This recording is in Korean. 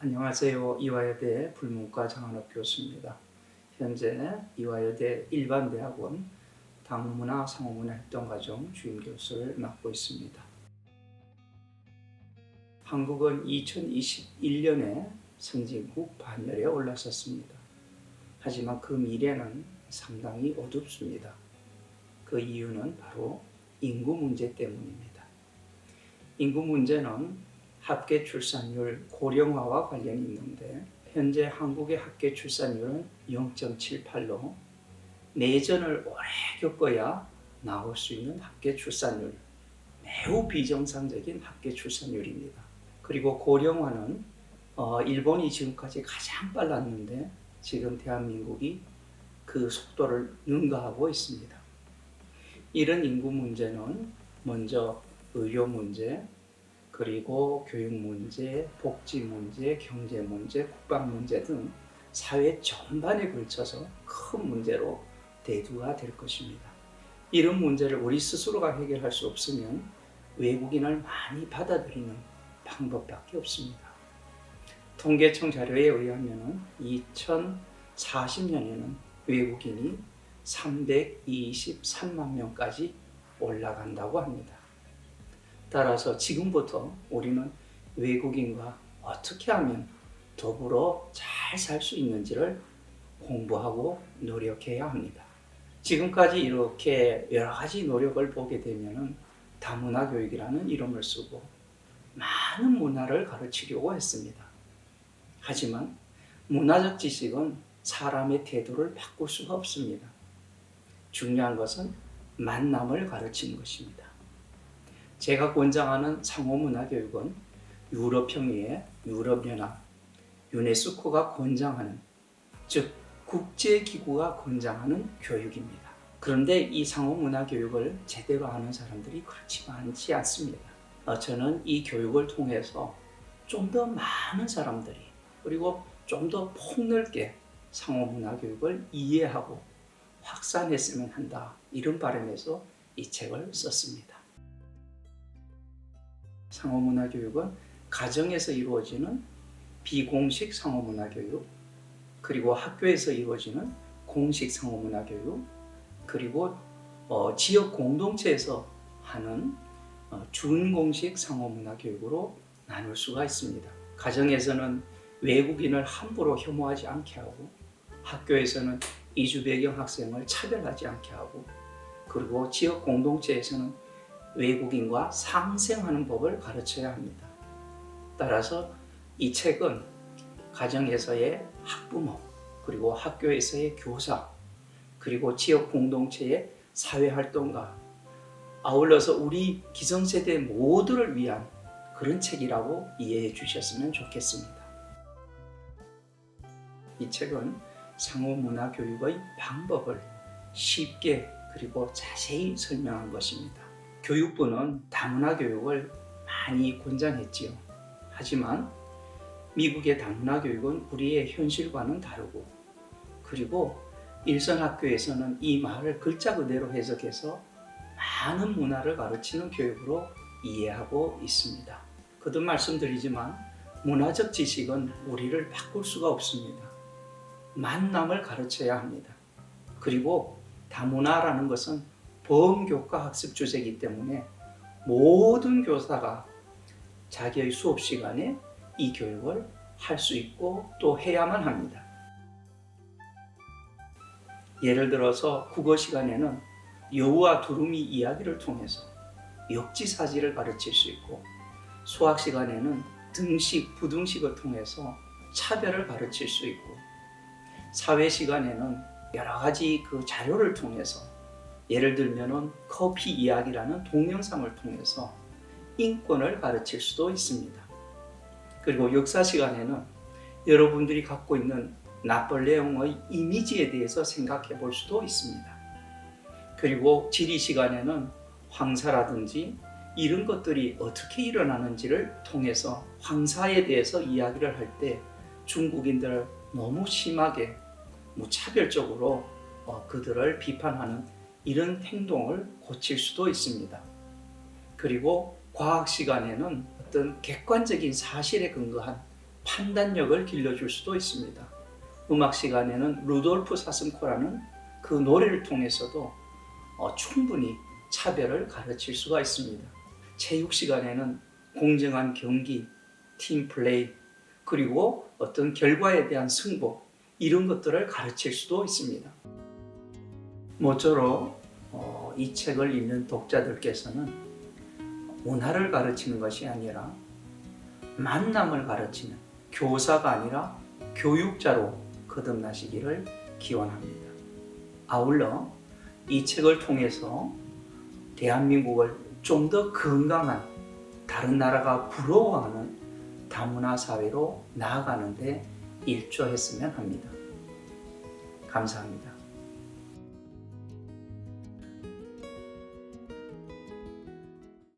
안녕하세요. 이화여대 불문과 장한옥 교수입니다. 현재 이화여대 일반대학원 당문화 상호문화 협동과정 주임 교수를 맡고 있습니다. 한국은 2021년에 선진국 반열에 올라섰습니다. 하지만 그 미래는 상당히 어둡습니다. 그 이유는 바로 인구 문제 때문입니다. 인구 문제는 합계 출산율 고령화와 관련이 있는데 현재 한국의 합계 출산율은 0.78로 내전을 오래 겪어야 나올 수 있는 합계 출산율 매우 비정상적인 합계 출산율입니다. 그리고 고령화는 어, 일본이 지금까지 가장 빨랐는데 지금 대한민국이 그 속도를 능가하고 있습니다. 이런 인구 문제는 먼저 의료 문제, 그리고 교육 문제, 복지 문제, 경제 문제, 국방 문제 등 사회 전반에 걸쳐서 큰 문제로 대두가 될 것입니다. 이런 문제를 우리 스스로가 해결할 수 없으면 외국인을 많이 받아들이는 방법밖에 없습니다. 통계청 자료에 의하면 2040년에는 외국인이 323만 명까지 올라간다고 합니다. 따라서 지금부터 우리는 외국인과 어떻게 하면 더불어 잘 살 수 있는지를 공부하고 노력해야 합니다. 지금까지 이렇게 여러 가지 노력을 보게 되면은 다문화 교육이라는 이름을 쓰고 많은 문화를 가르치려고 했습니다. 하지만 문화적 지식은 사람의 태도를 바꿀 수가 없습니다. 중요한 것은 만남을 가르치는 것입니다. 제가 권장하는 상호문화교육은 유럽형의 유럽연합, 유네스코가 권장하는 즉 국제기구가 권장하는 교육입니다. 그런데 이 상호문화교육을 제대로 하는 사람들이 그렇지 많지 않습니다. 어, 저는 이 교육을 통해서 좀 더 많은 사람들이 그리고 좀 더 폭넓게 상호문화교육을 이해하고 확산했으면 한다 이런 바람에서 이 책을 썼습니다. 상호문화 교육은 가정에서 이루어지는 비공식 상호문화 교육, 그리고 학교에서 이루어지는 공식 상호문화 교육, 그리고 어, 지역 공동체에서 하는 어, 준공식 상호문화 교육으로 나눌 수가 있습니다. 가정에서는 외국인을 함부로 혐오하지 않게 하고, 학교에서는 이주 배경 학생을 차별하지 않게 하고, 그리고 지역 공동체에서는 외국인과 상생하는 법을 가르쳐야 합니다. 따라서 이 책은 가정에서의 학부모, 그리고 학교에서의 교사, 그리고 지역 공동체의 사회활동가, 아울러서 우리 기성세대 모두를 위한 그런 책이라고 이해해 주셨으면 좋겠습니다. 이 책은 상호 문화 교육의 방법을 쉽게 그리고 자세히 설명한 것입니다. 교육부는 다문화 교육을 많이 권장했지요. 하지만 미국의 다문화 교육은 우리의 현실과는 다르고 그리고 일선 학교에서는 이 말을 글자 그대로 해석해서 많은 문화를 가르치는 교육으로 이해하고 있습니다. 거듭 말씀드리지만 문화적 지식은 우리를 바꿀 수가 없습니다. 만남을 가르쳐야 합니다. 그리고 다문화라는 것은 범교과 학습 주제이기 때문에 모든 교사가 자기의 수업 시간에 이 교육을 할 수 있고 또 해야만 합니다. 예를 들어서 국어 시간에는 여우와 두루미 이야기를 통해서 역지사지를 가르칠 수 있고 수학 시간에는 등식, 부등식을 통해서 차별을 가르칠 수 있고 사회 시간에는 여러 가지 그 자료를 통해서 예를 들면은 커피 이야기라는 동영상을 통해서 인권을 가르칠 수도 있습니다. 그리고 역사 시간에는 여러분들이 갖고 있는 나폴레옹의 이미지에 대해서 생각해 볼 수도 있습니다. 그리고 지리 시간에는 황사라든지 이런 것들이 어떻게 일어나는지를 통해서 황사에 대해서 이야기를 할 때 중국인들을 너무 심하게 무차별적으로 어, 그들을 비판하는 이런 행동을 고칠 수도 있습니다. 그리고 과학 시간에는 어떤 객관적인 사실에 근거한 판단력을 길러줄 수도 있습니다. 음악 시간에는 루돌프 사슴코라는 그 노래를 통해서도 어, 충분히 차별을 가르칠 수가 있습니다. 체육 시간에는 공정한 경기, 팀 플레이, 그리고 어떤 결과에 대한 승부 이런 것들을 가르칠 수도 있습니다. 모쪼록 어, 이 책을 읽는 독자들께서는 문화를 가르치는 것이 아니라 만남을 가르치는 교사가 아니라 교육자로 거듭나시기를 기원합니다. 아울러 이 책을 통해서 대한민국을 좀 더 건강한 다른 나라가 부러워하는 다문화 사회로 나아가는데 일조했으면 합니다. 감사합니다.